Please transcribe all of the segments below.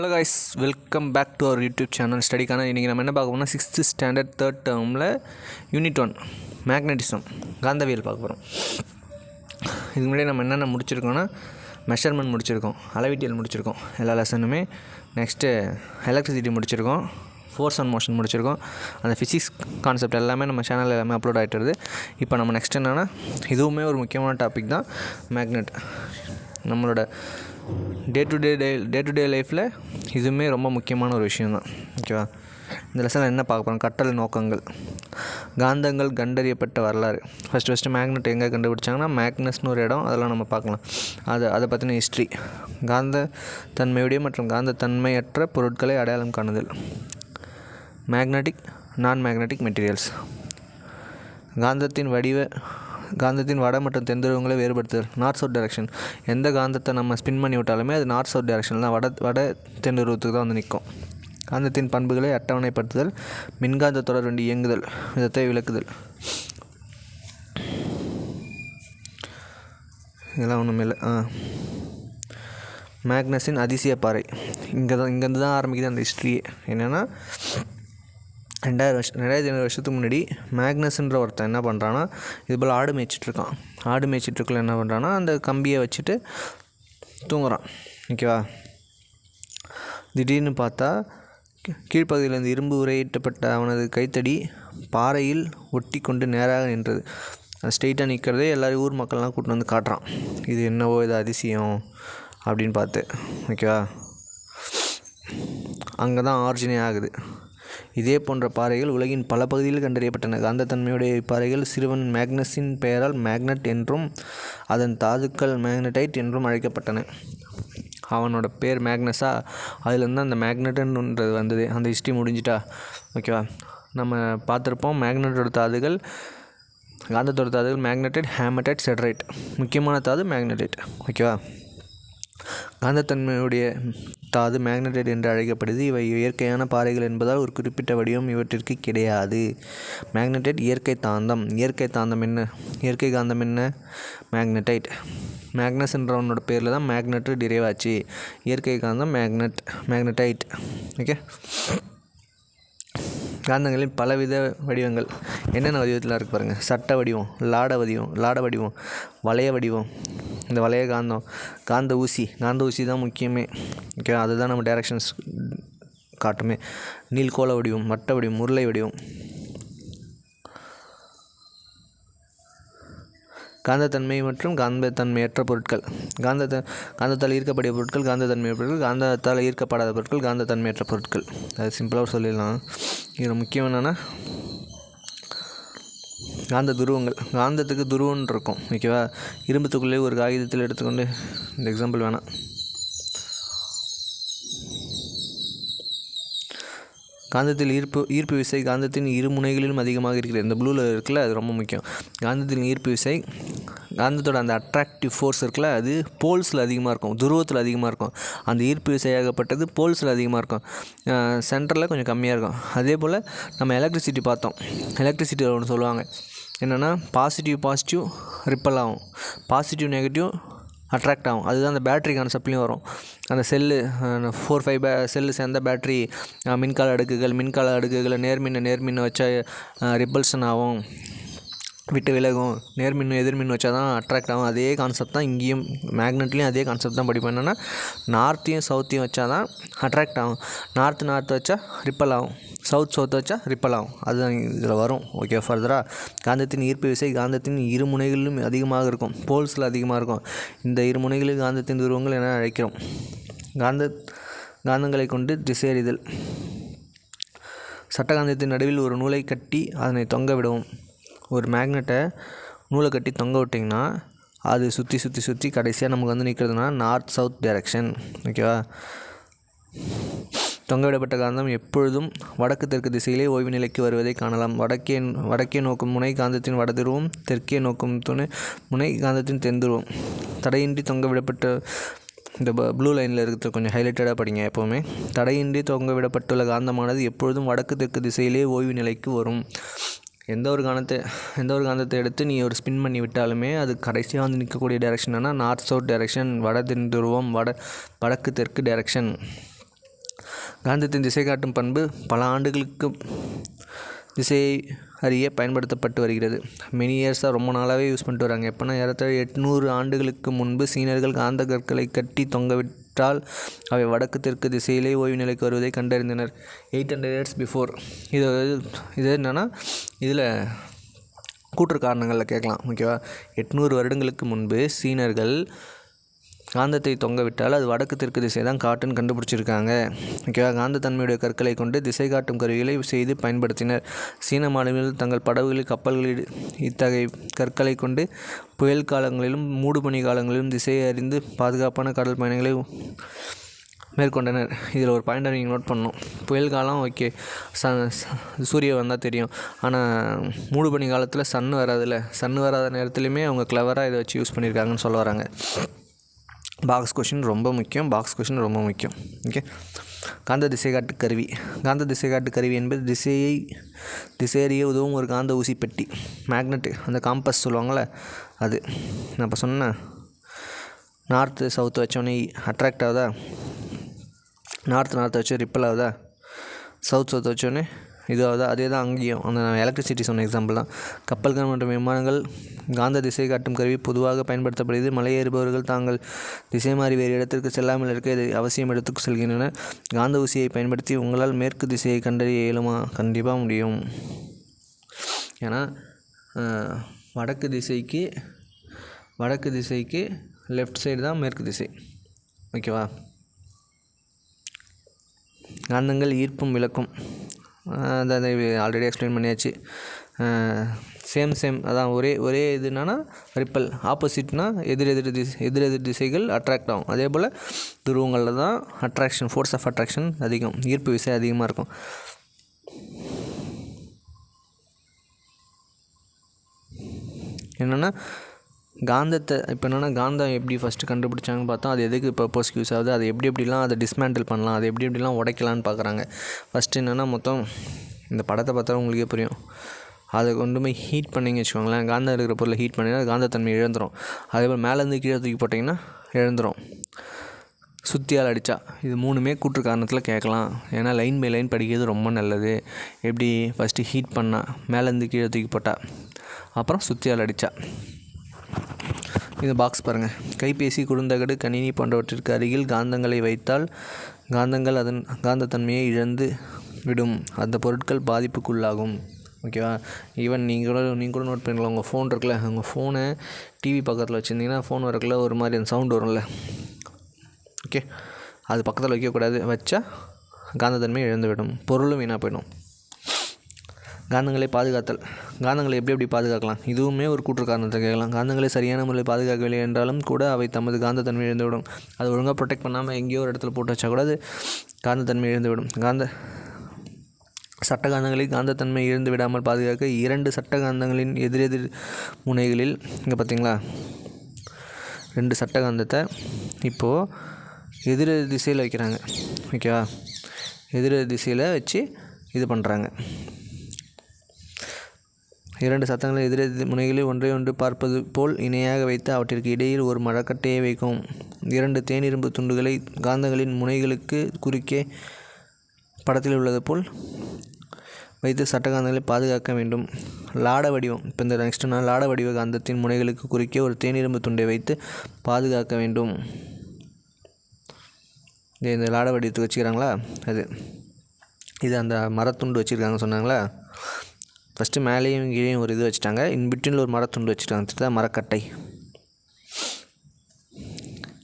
Hello guys welcome back to our YouTube channel ஸ்டடிக்கான இன்றைக்கி நம்ம என்ன பார்க்க போனால் சிக்ஸ்த்து ஸ்டாண்டர்ட் தேர்ட் டேர்மில் யூனிட் ஒன் மேக்னட்டிசம் காந்தவியல் பார்க்க போகிறோம் இதுக்கு முன்னாடி நம்ம என்னென்ன முடிச்சிருக்கோம்னா மெஷர்மெண்ட் முடிச்சிருக்கோம் அளவீட்டியல் முடிச்சிருக்கோம் எல்லா லெசனுமே நெக்ஸ்ட்டு எலக்ட்ரிசிட்டி முடிச்சிருக்கோம் ஃபோர்ஸ் அண்ட் மோஷன் முடிச்சிருக்கோம். அந்த ஃபிசிக்ஸ் கான்செப்ட் எல்லாமே நம்ம சேனலில் எல்லாமே அப்லோட் ஆகிட்டு வருது. இப்போ நம்ம நெக்ஸ்ட் என்னென்னா இதுவுமே ஒரு முக்கியமான டாபிக் தான் மேக்னெட் நம்மளோட day to day day day to day லைஃப்பில் இதுவுமே ரொம்ப முக்கியமான ஒரு விஷயம் தான் ஓகேவா இந்த லெசனில் என்ன பார்க்க போகிறோம் கட்டல் நோக்கங்கள். காந்தங்கள் கண்டறியப்பட்ட வரலாறு. ஃபஸ்ட்டு ஃபஸ்ட்டு மேக்னெட் எங்கே கண்டுபிடிச்சாங்கன்னா மேக்னஸ்னு ஒரு இடம். அதெல்லாம் நம்ம பார்க்கலாம். அது அதை பற்றின ஹிஸ்ட்ரி காந்த தன்மையுடைய மற்றும் காந்த தன்மையற்ற பொருட்களை அடையாளம் காணுதல். மேக்னட்டிக் நான் மேக்னட்டிக் மெட்டீரியல்ஸ் காந்தத்தின் வடிவ காந்தத்தின் வட மற்றும் தென் துருவங்களை வேறுபடுத்துதல் நார்த் சவுத் டைரக்ஷன் எந்த காந்தத்தை நம்ம ஸ்பின் பண்ணி விட்டாலுமே அது நார்த் சவுத் டைரக்ஷன் தான் வட வட தென் துருவத்துக்கு தான் வந்து நிற்கும் காந்தத்தின் பண்புகளை அட்டவணைப்படுத்துதல் மின்காந்த தொடர் வண்டி இயங்குதல் விதத்தை விளக்குதல். இதெல்லாம் ஒன்றும் இல்லை. ஆ. மேக்னஸின் அதிசய பாறை. இங்கே தான் இங்கேருந்து தான் ஆரம்பிக்குது அந்த ஹிஸ்ட்ரியே என்னென்னா ரெண்டாயிரம் வருஷம் ரெண்டாயிரத்தி ஐநூறு வருஷத்துக்கு முன்னாடி மேக்னஸ்ன்ற ஒருத்தன் என்ன பண்ணுறான்னா இது போல் ஆடு மேய்ச்சிட்ருக்கான் ஆடு மேய்ச்சிட்ருக்குள்ள என்ன பண்ணுறான்னா அந்த கம்பியை வச்சுட்டு தூங்குறான். ஓகேவா திடீர்னு பார்த்தா கீழ்ப்பகுதியில் இருந்து இரும்பு உரையிட்டப்பட்ட அவனது கைத்தடி பாறையில் ஒட்டி கொண்டு நேராக நின்றது. அது ஸ்ட்ரெயிட்டாக நிற்கிறதே எல்லோரும் ஊர் மக்கள்லாம் கூட்டின்னு வந்து காட்டுறான். இது என்னவோ இது அதிசயம் அப்படின்னு பார்த்து. ஓகேவா அங்கே தான் ஆர்ஜினே ஆகுது. இதே போன்ற பாறைகள் உலகின் பல பகுதிகளில் கண்டறியப்பட்டன. காந்தத்தன்மையுடைய இப்பாறைகள் சிறுவன் மேக்னஸின் பெயரால் மேக்னட் என்றும் அதன் தாதுக்கள் மேக்னடைட் என்றும் அழைக்கப்பட்டன. அவனோட பேர் மேக்னஸா? அதுலேருந்து அந்த மேக்னட்டுன்றது வந்தது. அந்த ஹிஸ்ட்ரி முடிஞ்சிட்டா? ஓகேவா? நம்ம பார்த்துருப்போம் மேக்னட்டோட தாதுகள் காந்தத்தோட தாதுகள் மேக்னடைட் ஹேமடைட் செட்ரைட். முக்கியமான தாது மேக்னடைட். ஓகேவா? காந்தத்தன்மையுடைய தாது மேக்னடைட் என்று அழைக்கப்படுது. இவை இயற்கையான பாறைகள் என்பதால் ஒரு குறிப்பிட்ட வடிவம் இவற்றிற்கு கிடையாது. மேக்னடைட் இயற்கை தாந்தம். இயற்கை தாந்தம் என்ன? இயற்கை காந்தம் என்ன? மேக்னடைட். மேக்னஸ்ன்றவனோட பேரில் தான் மேக்னெட்டு டிரைவ் ஆச்சு. இயற்கை காந்தம் மேக்னெட் மேக்னடைட். ஓகே? காந்தங்களின் பலவித வடிவங்கள். என்னென்ன வடிவத்தில் இருக்கு பாருங்கள் சட்ட வடிவம் லாட வடிவம் லாட வடிவம் வளைய வடிவம் இந்த வளைய காந்தம் காந்த ஊசி காந்த ஊசி தான் முக்கியமே. ஓகே அதுதான் நம்ம டைரக்ஷன்ஸ் காட்டுமே. நீள்கோள வடிவம் வட்ட வடிவம் உருளை வடிவம். காந்தத்தன்மை மற்றும் காந்தத்தன்மையற்ற பொருட்கள். காந்த காந்தத்தால் ஈர்க்கப்படிய பொருட்கள் காந்தத்தன்மையற்ற பொருட்கள் காந்தத்தால் ஈர்க்கப்படாத பொருட்கள் காந்தத்தன்மையற்ற பொருட்கள். அது சிம்பிளாக சொல்லிடலாம். இதில் முக்கியம் என்னென்னா காந்த துருவங்கள். காந்தத்துக்கு துருவம்னு இருக்கும் ஓகேவா இரும்புத்துக்குள்ளே ஒரு காகிதத்தில் எடுத்துக்கொண்டு இந்த எக்ஸாம்பிள் வேணாம். காந்தத்தில் ஈர்ப்பு ஈர்ப்பு விசை காந்தத்தின் இரு முனைகளிலும் அதிகமாக இருக்கிறது. இந்த ப்ளூவில் இருக்குல்ல அது ரொம்ப முக்கியம். காந்தத்தின் ஈர்ப்பு விசை காந்தத்தோட அந்த அட்ராக்டிவ் ஃபோர்ஸ் இருக்குல்ல அது போல்ஸில் அதிகமாக இருக்கும் துருவத்தில் அதிகமாக இருக்கும். அந்த ஈர்ப்பு விசையாகப்பட்டது போல்ஸில் அதிகமாக இருக்கும். சென்டரில் கொஞ்சம் கம்மியாக இருக்கும். அதே போல் நம்ம எலக்ட்ரிசிட்டி பார்த்தோம். எலக்ட்ரிசிட்டி ஒன்று சொல்லுவாங்க. என்னென்னா பாசிட்டிவ் பாசிட்டிவ் ரிப்பல் ஆகும். பாசிட்டிவ் நெகட்டிவ் அட்ராக்ட் ஆகும். அதுதான் அந்த பேட்ரி கான்செப்ட்லேயும் வரும். அந்த செல்லு ஃபோர் ஃபைவ் பே செல்லு சேர்ந்த பேட்ரி மின்கால அடுக்குகள் மின்கால அடுக்குகளை நேர்மின்ன நேர்மின்ன வச்சா ரிப்பல்ஷன் ஆகும். விட்டு விலகும். நேர்மின் எதிர்மின் வச்சா தான் அட்ராக்ட் ஆகும். அதே கான்செப்ட் தான் இங்கேயும் மேக்னெட்லேயும் அதே கான்செப்ட் தான் படிப்போம் என்னென்னா நார்த்தையும் சவுத்தையும் வச்சா தான் அட்ராக்ட் ஆகும். நார்த்து நார்த்து வச்சா ரிப்பல் ஆகும். சவுத் சவுத் வச்சா ரிப்பல் ஆகும். அதுதான் இதில் வரும். ஓகே ஃபர்தராக காந்தத்தின் ஈர்ப்பு விசை காந்தத்தின் இரு முனைகளிலும் அதிகமாக இருக்கும். போல்ஸில் அதிகமாக இருக்கும். இந்த இரு முனைகளில் காந்தத்தின் துருவங்கள் என அழைக்கிறோம். காந்த காந்தங்களை கொண்டு திசையறிதல். சட்டகாந்தத்தின் நடுவில் ஒரு நூலை கட்டி அதனை தொங்க விடவும். ஒரு மேக்னெட்டை நூலை கட்டி தொங்க விட்டிங்கன்னா அது சுற்றி சுற்றி சுற்றி கடைசியாக நமக்கு வந்து நிற்கிறதுனா நார்த் சவுத் டைரக்ஷன் ஓகேவா தொங்கவிடப்பட்ட காந்தம் எப்பொழுதும் வடக்கு தெற்கு திசையிலே ஓய்வு நிலைக்கு வருவதை காணலாம். வடக்கே வடக்கே நோக்கும் முனை காந்தத்தின் வடதுருவம் தெற்கே நோக்கும் துணை முனை காந்தத்தின் தென்துருவம். தடையின்றி தொங்கவிடப்பட்ட இந்த ப்ளூ லைனில் இருக்கிறது கொஞ்சம் ஹைலைட்டடாக படிங்க எப்போவுமே. தடையின்றி தொங்க விடப்பட்டுள்ள காந்தமானது எப்பொழுதும் வடக்கு தெற்கு திசையிலே ஓய்வு நிலைக்கு வரும். எந்த ஒரு காந்தத்தை எந்த ஒரு காந்தத்தை எடுத்து நீ ஒரு ஸ்பின் பண்ணி விட்டாலுமே அது கடைசியாக வந்து நிற்கக்கூடிய டைரெக்ஷன் என்ன நார்த் சவுத் டைரெக்ஷன் வட தென் துருவம் வட வடக்கு தெற்கு டைரெக்ஷன் காந்தத்தின் திசை காட்டும் பண்பு பல ஆண்டுகளுக்கு திசையை அறிய பயன்படுத்தப்பட்டு வருகிறது. மெனி இயர்ஸாக ரொம்ப நாளாகவே யூஸ் பண்ணிட்டு வராங்க. எப்போனா ஏறத்தாழ எட்நூறு ஆண்டுகளுக்கு முன்பு சீனர்கள் காந்த கற்களை கட்டி தொங்கவிட்டால் அவை வடக்கு தெற்கு திசையிலே ஓய்வு நிலைக்கு வருவதை கண்டறிந்தனர். எயிட் ஹண்ட்ரட் இயர்ஸ் பிஃபோர் இது இது என்னென்னா இதில் கூற்று காரணங்களில் கேட்கலாம் ஓகேவா எட்நூறு வருடங்களுக்கு முன்பு சீனர்கள் காந்தத்தை தொங்கவிட்டால் அது வடக்கு தெற்கு திசை தான் காட்டுன்னு கண்டுபிடிச்சிருக்காங்க. ஓகேவா? காந்தத்தன்மையுடைய கற்களை கொண்டு திசை காட்டும் கருவிகளை செய்து பயன்படுத்தினர். சீன மாநிலங்கள் தங்கள் படகுகளில் கப்பல்களில் இத்தகைய கற்களை கொண்டு புயல் காலங்களிலும் மூடுபனி காலங்களிலும் திசையை அறிந்து பாதுகாப்பான கடல் பயணங்களை மேற்கொண்டனர். இதில் ஒரு பாயிண்டை நீங்கள் நோட் பண்ணணும். புயல் காலம் ஓகே ச சூரிய வந்தால் தெரியும். ஆனால் மூடுபனி காலத்தில் சன் வராதில்ல. சன் வராத நேரத்துலையுமே அவங்க கிளவராக இதை வச்சு யூஸ் பண்ணியிருக்காங்கன்னு சொல்ல வராங்க. பாக்ஸ் கொஷின் ரொம்ப முக்கியம். பாக்ஸ் கொஷின் ரொம்ப முக்கியம். ஓகே காந்த திசைகாட்டு கருவி. காந்த திசைகாட்டு கருவி என்பது திசையை திசையறிய உதவும் ஒரு காந்த ஊசி பெட்டி. மேக்னெட்டு அந்த காம்பஸ் சொல்லுவாங்கள்ல அது. நான் இப்போ சொன்னேன் நார்த்து சவுத் வச்சோன்னே அட்ராக்ட் ஆகுதா? நார்த் நார்த் வச்சு ரிப்பல் ஆகுதா? சவுத் சவுத் வச்சோன்னே இது அதே தான் அங்கேயும். அந்த எலக்ட்ரிசிட்டி சொன்ன எக்ஸாம்பிள் தான். கப்பல்கள் மற்றும் விமானங்கள் காந்த திசை காட்டும் கருவி பொதுவாக பயன்படுத்தப்படுகிறது. மலையேறுபவர்கள் தாங்கள் திசை மாறி வேறு இடத்திற்கு செல்லாமல் இருக்க இது அவசியம் இடத்துக்கு செல்கின்றனர் காந்த ஊசியை பயன்படுத்தி உங்களால் மேற்கு திசையை கண்டறிய இயலுமா? கண்டிப்பாக முடியும். ஏன்னா வடக்கு திசைக்கு வடக்கு திசைக்கு லெஃப்ட் சைடு தான் மேற்கு திசை. ஓகேவா? காந்தங்கள் ஈர்ப்பும் விளக்கும். அதை ஆல்ரெடி எக்ஸ்பிளைன் பண்ணியாச்சு. சேம் சேம் அதான் ஒரே ஒரே இது என்னன்னா ரிப்பல் ஆப்போசிட்னா எதிர் எதிர் திசை எதிர் எதிர் திசைகள் அட்ராக்ட் ஆகும். அதே போல் துருவங்களில் தான் அட்ராக்ஷன் ஃபோர்ஸ் ஆஃப் அட்ராக்ஷன் அதிகம். ஈர்ப்பு விசை அதிகமாக இருக்கும். என்னென்னா காந்தத்தை இப்போ என்னென்னா காந்தம் எப்படி ஃபஸ்ட்டு கண்டுபிடிச்சாங்கன்னு பார்த்தா அது எதுக்கு பர்பஸ்க்கு யூஸ் ஆகுது அது எப்படி எப்படிலாம் அதை டிஸ்மேண்டில் பண்ணலாம் அது எப்படி எப்படிலாம் உடைக்கலான்னு பார்க்குறாங்க. ஃபஸ்ட்டு என்னென்னா மொத்தம் இந்த படத்தை பார்த்தா உங்களுக்கே புரியும். அதை கொண்டு போய் ஹீட் பண்ணிங்க வச்சுக்கோங்களேன் காந்தம் இருக்கிற பொருளை ஹீட் பண்ணிங்கன்னா காந்தத்தன்மை இழந்துரும். அதே போல் மேலேருந்து கீழே தூக்கி போட்டிங்கன்னா இழந்துரும். சுத்தியால் அடித்தா இது மூணுமே கூற்று காரணத்தில் கேட்கலாம். ஏன்னா லைன் பை லைன் படிக்கிறது ரொம்ப நல்லது. எப்படி ஃபஸ்ட்டு ஹீட் பண்ணால் மேலேருந்து கீழே தூக்கி போட்டால் அப்புறம் சுத்தியால் அடித்தா இந்த பாக்ஸ் பாருங்கள் கைபேசி குறுந்தகடு கணினி போன்றவற்றிற்கு அருகில் காந்தங்களை வைத்தால் காந்தங்கள் அதன் காந்தத்தன்மையை இழந்து விடும். அந்த பொருட்கள் பாதிப்புக்குள்ளாகும். ஓகேவா ஈவன் நீங்கள் கூட நீங்கள் கூட நோட் பண்ணிக்கலாம். உங்கள் ஃபோன் இருக்குல்ல உங்கள் ஃபோனை டிவி பக்கத்தில் வச்சுருந்தீங்கன்னா ஃபோன் வரக்குள்ள ஒரு மாதிரி அந்த சவுண்ட் வரும்ல. ஓகே அது பக்கத்தில் வைக்கக்கூடாது. வச்சா காந்தத்தன்மை இழந்துவிடும். பொருளும் வீணாக போயிடும். காந்தங்களை பாதுகாத்தல். காந்தங்களை எப்படி எப்படி பாதுகாக்கலாம்? இதுவுமே ஒரு கூற்று காரணத்தை கேட்கலாம். காந்தங்களை சரியான முறையில் பாதுகாக்கவில்லை என்றாலும் கூட அவை தமது காந்தத்தன்மை இழந்துவிடும். அது ஒழுங்காக ப்ரொடெக்ட் பண்ணாமல் எங்கேயோ ஒரு இடத்துல போட்டு வச்சா கூட அது காந்தத்தன்மை இழந்துவிடும். காந்த சட்ட காந்தங்களை காந்தத்தன்மை இழந்து விடாமல் பாதுகாக்க இரண்டு சட்ட காந்தங்களின் எதிரெதிர் முனைகளில் இங்கே பார்த்தீங்களா ரெண்டு சட்ட காந்தத்தை இப்போது எதிர் திசையில் வைக்கிறாங்க. ஓகேவா? எதிர் திசையில் வச்சு இது பண்ணுறாங்க இரண்டு சத்தங்களை எதிரெதிர் முனைகளில் ஒன்றை ஒன்று பார்ப்பது போல் இணையாக வைத்து அவற்றிற்கு இடையில் ஒரு மரக்கட்டையை வைக்கவும். இரண்டு தேனிரும்பு துண்டுகளை காந்தங்களின் முனைகளுக்கு குறுக்கே படத்தில் உள்ளது போல் வைத்து சட்டகாந்தங்களை பாதுகாக்க வேண்டும். லாட வடிவம் இப்போ இந்த நெக்ஸ்ட் நான் லாட வடிவ காந்தத்தின் முனைகளுக்கு குறுக்கே ஒரு தேனிரும்பு துண்டை வைத்து பாதுகாக்க வேண்டும். இந்த லாட வடிவத்துக்கு வச்சுக்கிறாங்களா? அது இது அந்த மரத்துண்டு வச்சுருக்காங்க சொன்னாங்களா? ஃபஸ்ட்டு மேலேயும் கீழேயும் ஒரு இது வச்சுட்டாங்க. இன்பிட்வீனில் ஒரு மரத்துண்டு வச்சுட்டாங்க. தான் மரக்கட்டை.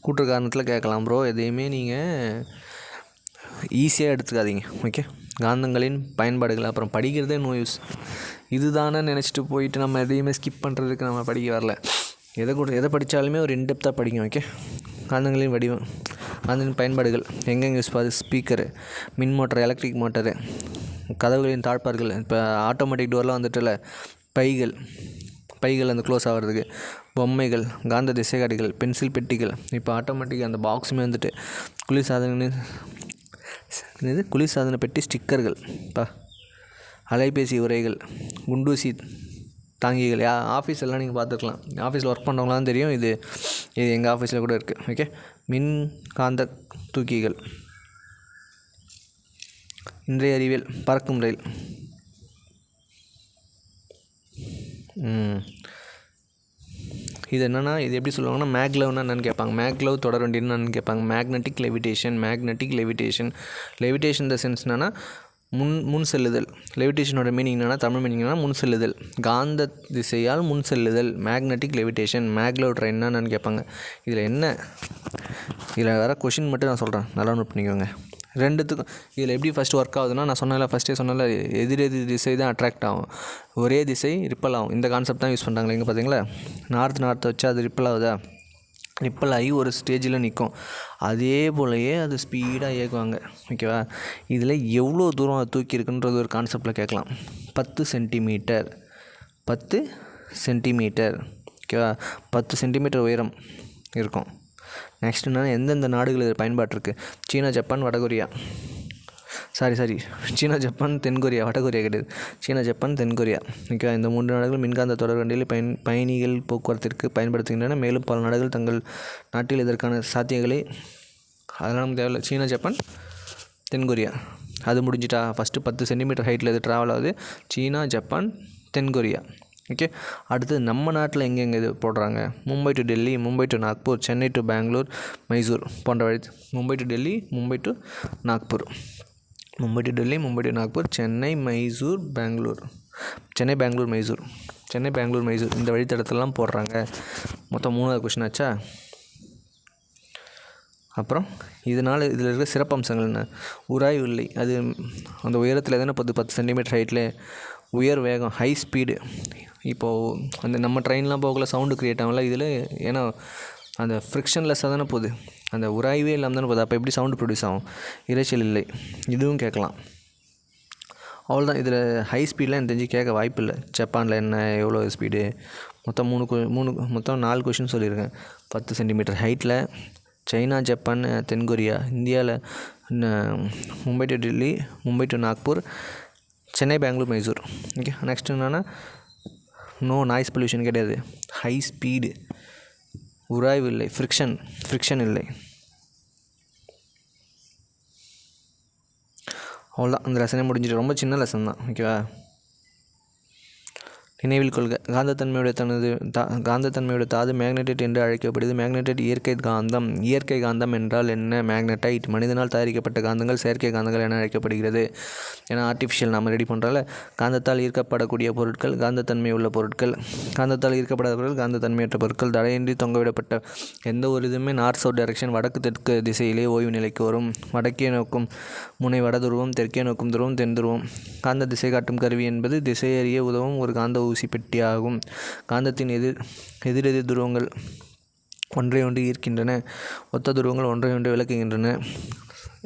கூட்டுற காரணத்தில் கேட்கலாம் ப்ரோ எதையுமே நீங்கள் ஈஸியாக எடுத்துக்காதீங்க. ஓகே காந்தங்களின் பயன்பாடுகள் அப்புறம் படிக்கிறதே நோ யூஸ் இதுதானே நினச்சிட்டு போயிட்டு நம்ம எதையுமே ஸ்கிப் பண்ணுறதுக்கு நம்ம படிக்க வரல. எதை கூட எதை படித்தாலுமே ஒரு இன்டெப்த்தாக படிக்கும் ஓகே காந்தங்களின் வடிவம் காந்தங்களின் பயன்பாடுகள் எங்கெங்கே யூஸ் பாது ஸ்பீக்கரு மின் மோட்டர் எலக்ட்ரிக் மோட்டரு கதவுகளின் தாழ்பார்கள் இப்போ ஆட்டோமேட்டிக் டோர்லாம் வந்துட்டுல பைகள் பைகள் அந்த க்ளோஸ் ஆகிறதுக்கு பொம்மைகள் காந்த திசைகாட்டிகள் பென்சில் பெட்டிகள். இப்போ ஆட்டோமேட்டிக் அந்த பாக்ஸுமே வந்துட்டு குளிர்சாதன இது குளிர்சாதன பெட்டி ஸ்டிக்கர்கள் இப்போ அலைபேசி உரைகள் குண்டூசி தாங்கிகள். யா ஆஃபீஸ் எல்லாம் நீங்கள் பார்த்துக்கலாம் ஆஃபீஸில் ஒர்க் பண்ணுறவங்களாம் தெரியும். இது இது எங்கள் ஆஃபீஸில் கூட இருக்குது ஓகே மின் காந்த தூக்கிகள். இன்றைய அறிவியல் பறக்கும் ரயில். இது என்னென்னா இது எப்படி சொல்லுவாங்கன்னா மேக்லவ்னா என்னென்னு கேட்பாங்க. மேக்லவ் தொடர் வண்டின்னு என்னென்னு கேட்பாங்க. Magnetic levitation magnetic levitation levitation the sense என்னன்னா முன் முன் செல்லுதல். லெவிடேஷனோட மீனிங் என்னன்னா தமிழ் மீனிங் என்னென்னா முன் செல்லுதல். காந்த திசையால் முன் செல்லுதல். மேக்னெட்டிக் லெவிடேஷன் மேக்லவ் ட்ரெயின்னா என்னன்னு கேட்பாங்க. இதில் என்ன? இதில் வர கொஷின் மட்டும் நான் சொல்கிறேன் நல்லா நோட் பண்ணிக்கோங்க. ரெண்டுத்துக்கும். இதில் எப்படி ஃபஸ்ட்டு ஒர்க் ஆகுதுன்னா நான் சொன்னல ஃபஸ்ட்டே சொன்னல எதிர் எதிர் திசை தான் அட்ராக்ட் ஆகும். ஒரே திசை ரிப்பல் ஆகும். இந்த கான்செப்ட் தான் யூஸ் பண்ணுறாங்களே இங்கே பார்த்தீங்களா நார்த் நார்த்தை வச்சா அது ரிப்பல் ஆகுதா? ரிப்பல் ஆகி ஒரு ஸ்டேஜில் நிற்கும் அதே போலயே அது ஸ்பீடாக இயக்குவாங்க. ஓகேவா இதில் எவ்வளோ தூரம் அது தூக்கியிருக்குன்றது ஒரு கான்செப்டில் கேட்கலாம். பத்து சென்டிமீட்டர் பத்து சென்டிமீட்டர் ஓகேவா பத்து சென்டிமீட்டர் உயரம் இருக்கும். நெக்ஸ்ட் என்னென்னா எந்தெந்த நாடுகள் இது பயன்பாட்டு இருக்குது சீனா ஜப்பான் வடகொரியா. சாரி சாரி சீனா ஜப்பான் தென்கொரியா. வடகொரியா கிடையாது சீனா ஜப்பான் தென்கொரியா. ஓகேவா இந்த மூன்று நாடுகள் மின்காந்த தொடர் வண்டியில் பயன் பயணிகள் போக்குவரத்திற்கு பயன்படுத்துகின்றன. மேலும் பல நாடுகள் தங்கள் நாட்டில் இதற்கான சாத்தியங்களை அதெல்லாம் நமக்கு தேவையில்ல. சீனா ஜப்பான் தென்கொரியா. அது முடிஞ்சிட்டா ஃபஸ்ட்டு பத்து சென்டிமீட்டர் ஹைட்டில் இது ட்ராவல் ஆகுது. சீனா ஜப்பான் தென்கொரியா. ஓகே அடுத்து நம்ம நாட்டில் எங்கெங்கே இது போடுறாங்க? Mumbai to Delhi Mumbai to Nagpur Chennai to Bangalore Mysore போன்ற வழி Mumbai to Delhi Mumbai to Nagpur. Mumbai to Delhi Mumbai to Nagpur Chennai Mysore Bangalore. Chennai Bangalore Mysore. Chennai Bangalore Mysore. இந்த வழித்தடத்துலலாம் போடுறாங்க. மொத்தம் மூணாவது question ஆச்சா? அப்புறம் இதனால் இதில் இருக்கிற சிறப்பம்சங்கள் என்ன? உராய்வு இல்லை அது அந்த உயரத்தில் தானே பத்து பத்து சென்டிமீட்டர் ஹைட்டில் உயர் வேகம் ஹை ஸ்பீடு இப்போது அந்த நம்ம ட்ரெயின்லாம் போகல சவுண்டு க்ரியேட் ஆகல இதில்? ஏன்னா அந்த ஃப்ரிக்ஷன்லெஸ்ஸாக தானே போகுது. அந்த உராய்வே இல்லாமல் தானே போகுது. அப்போ எப்படி சவுண்டு ப்ரொடியூஸ் ஆகும்? இரைச்சல் இல்லை. இதுவும் கேட்கலாம். அவ்வளோதான் இதில் ஹை ஸ்பீட்லாம் எனக்கு தெரிஞ்சு கேட்க வாய்ப்பு இல்லை. ஜப்பானில் என்ன எவ்வளோ ஸ்பீடு மொத்தம் மூணு மூணு மொத்தம் நாலு கொஷின் சொல்லியிருக்கேன். பத்து சென்டிமீட்டர் ஹைட்டில் சைனா ஜப்பான் தென்கொரியா இந்தியாவில் Mumbai to Delhi Mumbai to Nagpur Chennai Bangalore Mysore. Okay next என்னென்னா நோ நாய்ஸ் பொல்யூஷன் கிடையாது. ஹை ஸ்பீடு உராய்வு இல்லை. ஃப்ரிக்ஷன் ஃப்ரிக்ஷன் இல்லை. அவ்வளோதான் அந்த லெசனே முடிஞ்சிட்டு ரொம்ப சின்ன லெசன் தான். ஓகேவா நினைவில் கொள்க. காந்தத்தன்மையுடைய தனது தா காந்தத்தன்மையுடைய தாது மேக்னெட்டைட் என்று அழைக்கப்படுது மேக்னெட்டைட் இயற்கை காந்தம். இயற்கை காந்தம் என்றால் என்ன? மேக்னெட்டைட். மனிதனால் தயாரிக்கப்பட்ட காந்தங்கள் செயற்கை காந்தங்கள் என அழைக்கப்படுகிறது. ஏன்னா ஆர்டிஃபிஷியல் நாம் ரெடி பண்ணுறால காந்தத்தால் ஈர்க்கப்படக்கூடிய பொருட்கள் காந்தத்தன்மை உள்ள பொருட்கள். காந்தத்தால் ஈர்க்கப்படாத பொருட்கள் காந்தத்தன்மையற்ற பொருட்கள். தடையின்றி தொங்கவிடப்பட்ட எந்த ஒரு இதுவுமே நார்த் சவுத் டைரக்ஷன் வடக்கு தெற்கு திசையிலே ஓய்வு நிலைக்கு வரும். வடக்கே நோக்கும் முனை வட துருவம் தெற்கே நோக்கும் துருவம் தென் துருவம். காந்த திசை காட்டும் கருவி என்பது திசையறிய உதவும் ஒரு காந்த ஊசி பெட்டி ஆகும் காந்தத்தின் எதிர் எதிரெதிர் துருவங்கள் ஒன்றை ஒன்று ஈர்க்கின்றன. ஒத்த துருவங்கள் ஒன்றை ஒன்று விளக்குகின்றன.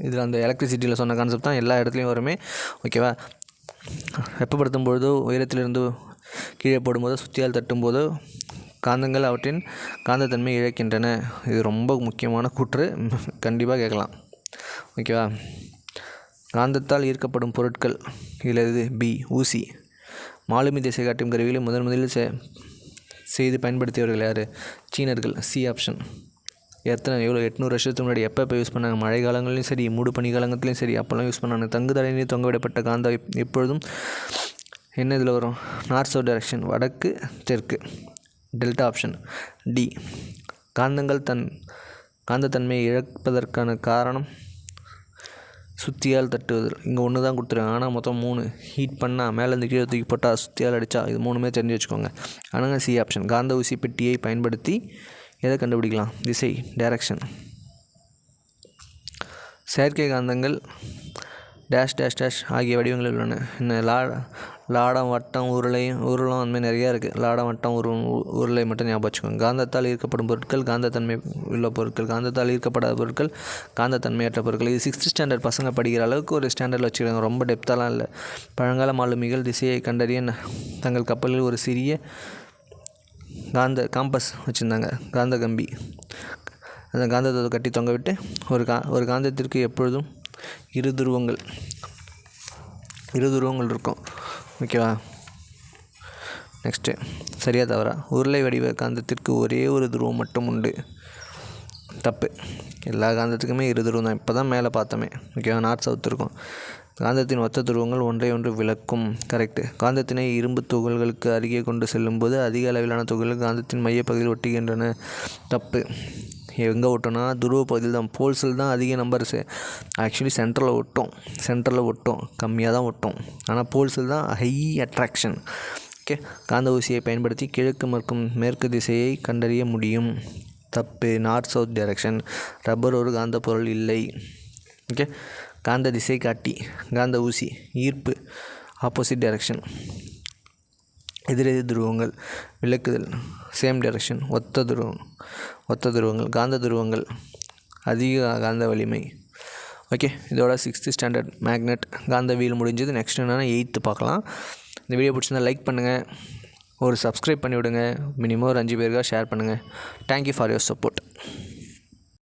இதில் அந்த எலக்ட்ரிசிட்டியில் சொன்ன கான்செப்ட் தான் எல்லா இடத்துலையும் வருமே. ஓகேவா வெப்பப்படுத்தும் பொழுதோ உயரத்திலிருந்து கீழே போடும்போதோ சுத்தியால் தட்டும்போதோ காந்தங்கள் அவற்றின் காந்தத்தன்மை இழக்கின்றன. இது ரொம்ப முக்கியமான கூற்று. கண்டிப்பாக கேட்கலாம். ஓகேவா காந்தத்தால் ஈர்க்கப்படும் பொருட்கள் இதில் இது பி ஊசி. மாலுமி திசை காட்டும் கருவிகளை முதன் முதலில் செ செய்து பயன்படுத்தியவர்கள் யார்? சீனர்கள். சி ஆப்ஷன் எத்தனை எவ்வளோ எட்நூறு வருஷத்துக்கு முன்னாடி எப்போ எப்போ யூஸ் பண்ணாங்க? மழை காலங்கள்லையும் சரி மூடு பனி காலங்கள்லையும் சரி அப்போல்லாம் யூஸ் பண்ணாங்க. தங்கு தடையிலே தொங்க விடப்பட்ட காந்தா எப்பொழுதும் என்ன இதில் வரும்? நார்த் சவுத் டைரக்ஷன் வடக்கு தெற்கு. டெல்டா ஆப்ஷன் டி காந்தங்கள் தன் காந்தத்தன்மையை இழப்பதற்கான காரணம் சுத்தியால் தட்டுவது. இங்கே ஒன்று தான் கொடுத்துருக்காங்க. ஆனால் மொத்தம் மூணு. ஹீட் பண்ணால் மேலேருந்து கீழே தூக்கி போட்டால் சுத்தியால் அடித்தா இது மூணுமே தெரிஞ்சு வச்சுக்கோங்க. ஆனால் சி ஆப்ஷன் காந்த ஊசி பெட்டியை பயன்படுத்தி எதை கண்டுபிடிக்கலாம்? திசை டைரக்ஷன் செயற்கை காந்தங்கள் டேஷ் டேஷ் டேஷ் ஆகிய வடிவங்களில் உள்ளன. என்ன லா லாடம் வட்டம் உருளை உருளம் அந்த மாதிரி நிறையா இருக்குது லாடம் வட்டம் உரு உருளை மட்டும் ஞாபகம் வச்சுக்கோங்க. காந்தத்தால் ஈர்க்கப்படும் பொருட்கள் காந்தத்தன்மை உள்ள பொருட்கள் காந்தத்தால் ஈர்க்கப்படாத பொருட்கள் காந்தத்தன்மையற்ற பொருட்கள். இது சிக்ஸ்த் ஸ்டாண்டர்ட் பசங்க படிக்கிற அளவுக்கு ஒரு ஸ்டாண்டர்டில் வச்சுருக்காங்க ரொம்ப டெப்த்தாலாம் இல்லை. பழங்கால மாலுமிகள் திசையை கண்டறிய ந- தங்கள் கப்பலில் ஒரு சிறிய காந்த காம்பஸ் வச்சுருந்தாங்க. காந்த கம்பி. அந்த காந்தத்தை கட்டி தொங்க விட்டு ஒரு கா ஒரு காந்தத்திற்கு எப்பொழுதும் இரு துருவங்கள் இரு துருவங்கள் இருக்கும். ஓகேவா? நெக்ஸ்ட்டு. சரியா தவறா? உருளை வடிவ காந்தத்திற்கு ஒரே ஒரு துருவம் மட்டும் உண்டு. தப்பு. எல்லா காந்தத்துக்குமே இரு துருவம் தான். இப்போ தான் மேலே பார்த்தோமே. ஓகேவா? நார்த் சவுத் இருக்கும். காந்தத்தின் ஒத்த துருவங்கள் ஒன்றை ஒன்று விளக்கும். கரெக்டு காந்தத்தினை இரும்பு துகள்களுக்கு அருகே கொண்டு செல்லும்போது அதிக அளவிலான துகள்கள் காந்தத்தின் மையப்பகுதியில் ஒட்டுகின்றன. தப்பு. எங்கே ஒட்டோன்னா துருவ பகுதியில் தான். போல்ஸில் தான் அதிக நம்பர்ஸு ஆக்சுவலி சென்டரில் ஒட்டும் சென்டரில் ஒட்டும் கம்மியாக தான் ஒட்டும் ஆனால் போல்ஸில் தான் ஹை அட்ராக்ஷன் ஓகே காந்த ஊசியை பயன்படுத்தி கிழக்கு மற்றும் மேற்கு திசையை கண்டறிய முடியும். தப்பு. நார்த் சவுத் டைரக்ஷன் ரப்பர் ஒரு காந்த பொருள் இல்லை. ஓகே காந்த திசை காட்டி காந்த ஊசி ஈர்ப்பு ஆப்போசிட் டைரக்ஷன் எதிரெதிர் துருவங்கள் விளக்குதல் சேம் டைரக்ஷன் ஒத்த துருவம். ஒத்த துருவங்கள் காந்த துருவங்கள் அதிக காந்த வலிமை. ஓகே இதோட சிக்ஸ்த்து ஸ்டாண்டர்ட் மேக்னெட் காந்த வீல் முடிஞ்சது. நெக்ஸ்ட் என்னென்னா எயித்து பார்க்கலாம். இந்த வீடியோ பிடிச்சிருந்தா லைக் பண்ணுங்கள் ஒரு சப்ஸ்கிரைப் பண்ணி விடுங்க மினிமம் ஒரு அஞ்சு பேருக்காக ஷேர் பண்ணுங்கள் தேங்க்யூ ஃபார் யுவர் சப்போர்ட்